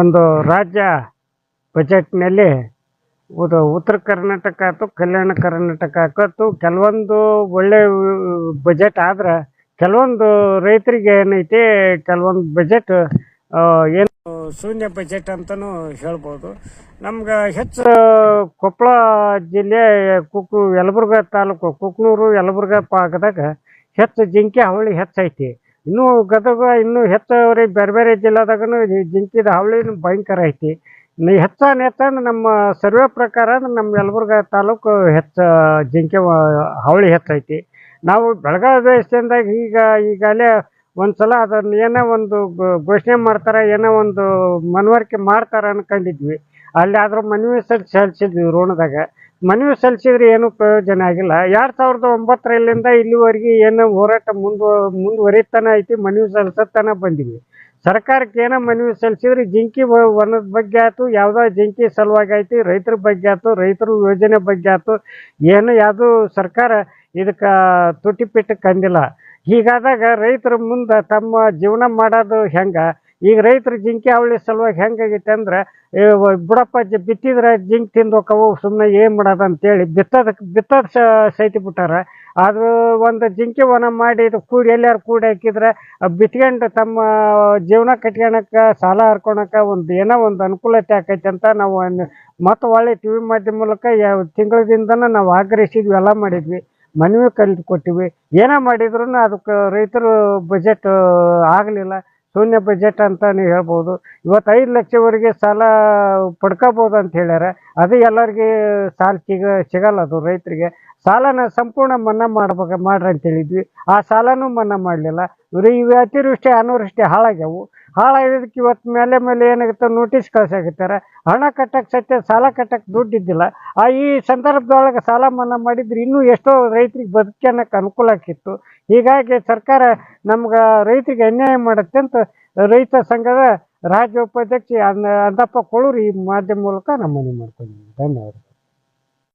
ಒಂದು ರಾಜ್ಯ ಬಜೆಟ್ನಲ್ಲಿ ಇದು ಉತ್ತರ ಕರ್ನಾಟಕ ಆಯ್ತು, ಕಲ್ಯಾಣ ಕರ್ನಾಟಕ ಆಕತ್ತು ಕೆಲವೊಂದು ಒಳ್ಳೆ ಬಜೆಟ್ ಆದ್ರೆ ಕೆಲವೊಂದು ರೈತರಿಗೆ ಏನೈತಿ, ಕೆಲವೊಂದು ಬಜೆಟ್ ಏನು ಶೂನ್ಯ ಬಜೆಟ್ ಅಂತಲೂ ಹೇಳ್ಬೋದು. ನಮ್ಗೆ ಹೆಚ್ಚು ಕೊಪ್ಪಳ ಜಿಲ್ಲೆ ಕುಕ್ ಯಲಬುರ್ಗ ತಾಲೂಕು, ಕುಕ್ನೂರು ಯಲಬುರ್ಗ ಭಾಗದಾಗ ಹೆಚ್ಚು ಜಿಂಕೆ ಹಾವಳಿ ಹೆಚ್ಚೈತಿ. ಇನ್ನೂ ಗದಗ ಇನ್ನೂ ಹೆತ್ತವರೇ ಬೇರೆ ಬೇರೆ ಜಿಲ್ಲಾದಾಗನು ಈ ಜಿಂಕಿದ ಹಾವಳಿನೂ ಭಯಂಕರ ಐತಿ. ಹೆಚ್ಚಾನ್ ನಮ್ಮ ಸರ್ವೆ ಪ್ರಕಾರ ನಮ್ಮ ಯಲಬುರ್ಗ ತಾಲೂಕು ಹೆಚ್ಚ ಜಿಂಕೆ ಹಾವಳಿ ಹೆಚ್ಚೈತಿ ನಾವು ಬೆಳಗಾವಿ ದೇಶದಿಂದಾಗ ಈಗ ಈಗಾಗಲೇ ಒಂದ್ಸಲ ಅದನ್ನ ಏನೋ ಒಂದು ಘೋಷಣೆ ಮಾಡ್ತಾರ, ಏನೋ ಒಂದು ಮನವರಿಕೆ ಮಾಡ್ತಾರ ಅನ್ಕೊಂಡಿದ್ವಿ. ಅಲ್ಲಿ ಆದ್ರೂ ಮನವಿ ಸರ್ ಸಲ್ಲಿಸಿದ್ವಿ ಋಣದಾಗ ಮನವಿ ಸಲ್ಲಿಸಿದ್ರೆ ಏನು ಪ್ರಯೋಜನ ಆಗಿಲ್ಲ. ಎರಡು ಸಾವಿರದ ಒಂಬತ್ತರಲ್ಲಿಂದ ಇಲ್ಲಿವರೆಗೆ ಏನು ಹೋರಾಟ ಮುಂದು, ಮುಂದುವರಿತಾನೆ ಐತಿ, ಮನವಿ ಸಲ್ಲಿಸತ್ತಾನ ಬಂದಿವಿ. ಸರ್ಕಾರಕ್ಕೆ ಏನೋ ಮನವಿ ಸಲ್ಲಿಸಿದ್ರೆ ಜಿಂಕಿ ವನದ ಬಗ್ಗೆ ಆಯ್ತು, ಯಾವುದೋ ಜಿಂಕಿ ಸಲುವಾಗಿ ಆಯ್ತು, ರೈತರ ಬಗ್ಗೆ ಆಯ್ತು, ರೈತರ ಯೋಜನೆ ಬಗ್ಗೆ ಆಯ್ತು, ಏನು ಯಾವುದು ಸರ್ಕಾರ ಇದಕ್ಕೆ ತುಟಿಪಿಟ್ಟು ಕಂದಿಲ್ಲ. ಹೀಗಾದಾಗ ರೈತರ ಮುಂದೆ ತಮ್ಮ ಜೀವನ ಮಾಡೋದು ಹೆಂಗ? ಈಗ ರೈತರು ಜಿಂಕೆ ಅವಳಿ ಸಲುವಾಗಿ ಹೆಂಗಾಗೈತೆ ಅಂದ್ರೆ ಬಿಡಪ್ಪ ಬಿತ್ತಿದ್ರೆ ಜಿಂಕ್ ತಿಂದು ಹೋಗವು ಸುಮ್ಮನೆ ಏನು ಮಾಡೋದು ಅಂತೇಳಿ ಬಿತ್ತೋದಕ್ಕೆ ಬಿತ್ತೋದು ಸೈತಿ ಬಿಟ್ಟಾರ. ಅದು ಒಂದು ಜಿಂಕೆ ವನ ಮಾಡಿ ಇದು ಕೂಡಿ ಎಲ್ಲಾರು ಕೂಡಿ ಹಾಕಿದ್ರೆ ಬಿತ್ಕೊಂಡು ತಮ್ಮ ಜೀವನ ಕಟ್ಕೊಳಕ್ಕೆ, ಸಾಲ ಹರ್ಕೊಳಕ್ಕೆ ಒಂದು ಏನೋ ಒಂದು ಅನುಕೂಲತೆ ಆಕೈತೆ ಅಂತ ನಾವು ಮತ್ತು ಒಳ್ಳೆ ಟಿ ವಿ ಮಾಧ್ಯಮ ಮೂಲಕ ಯಾವ ನಾವು ಆಗ್ರಹಿಸಿದ್ವಿ, ಎಲ್ಲ ಮಾಡಿದ್ವಿ. ಮನವಿ ಕಲಿತು ಕೊಟ್ಟಿವಿ. ಏನೇ ಮಾಡಿದ್ರು ಅದಕ್ಕೆ ರೈತರು ಬಜೆಟ್ ಆಗಲಿಲ್ಲ. ಶೂನ್ಯ ಬಜೆಟ್ ಅಂತ ನೀವು ಹೇಳ್ಬೋದು. ಇವತ್ತು ಐದು ಲಕ್ಷವರೆಗೆ ಸಾಲ ಪಡ್ಕೋಬೋದು ಅಂತ ಹೇಳ್ಯಾರ. ಅದು ಎಲ್ಲರಿಗೆ ಸಾಲ ಸಿಗ, ಸಿಗಲ್ಲ ಅದು ರೈತರಿಗೆ. ಸಾಲನ ಸಂಪೂರ್ಣ ಮನ್ನಾ ಮಾಡ್ಬೇಕು, ಮಾಡ್ರಿ ಅಂತ ಹೇಳಿದ್ವಿ. ಆ ಸಾಲನೂ ಮನ್ನಾ ಮಾಡಲಿಲ್ಲ. ಇವ್ರಿ ಇವು ಅತಿವೃಷ್ಟಿ, ಅನಾವೃಷ್ಟಿ ಹಾಳಾಗ್ಯಾವು. ಹಾಳಾಗಿದ್ದಕ್ಕೆ ಇವತ್ತು ಮೇಲೆ ಮೇಲೆ ಏನಾಗುತ್ತೆ ನೋಟಿಸ್ ಕಳ್ಸಾಗುತ್ತಾರೆ ಹಣ ಕಟ್ಟಕ್ಕೆ ಸತ್ಯ ಸಾಲ ಕಟ್ಟಕ್ಕೆ ದುಡ್ಡು ಇದ್ದಿಲ್ಲ ಆ ಈ ಸಂದರ್ಭದೊಳಗೆ ಸಾಲ ಮನ್ನಾ ಮಾಡಿದ್ರೆ ಇನ್ನೂ ಎಷ್ಟೋ ರೈತರಿಗೆ ಬದುಕನ್ನಕ್ಕೆ ಅನುಕೂಲ ಆಕಿತ್ತು ಹೀಗಾಗಿ ಸರ್ಕಾರ ನಮ್ಗೆ ರೈತರಿಗೆ ಅನ್ಯಾಯ ಮಾಡುತ್ತೆ ಅಂತ ರೈತ ಸಂಘದ ರಾಜ್ಯ ಉಪಾಧ್ಯಕ್ಷ ಅನ್ನ ಅಂದಪ್ಪ ಕೊಳೂರು ಈ ಮಾಧ್ಯಮ ಮೂಲಕ ನಮ್ಮ ಮನೆ ಮಾಡ್ಕೊಂಡಿದ್ದೀನಿ ಧನ್ಯವಾದ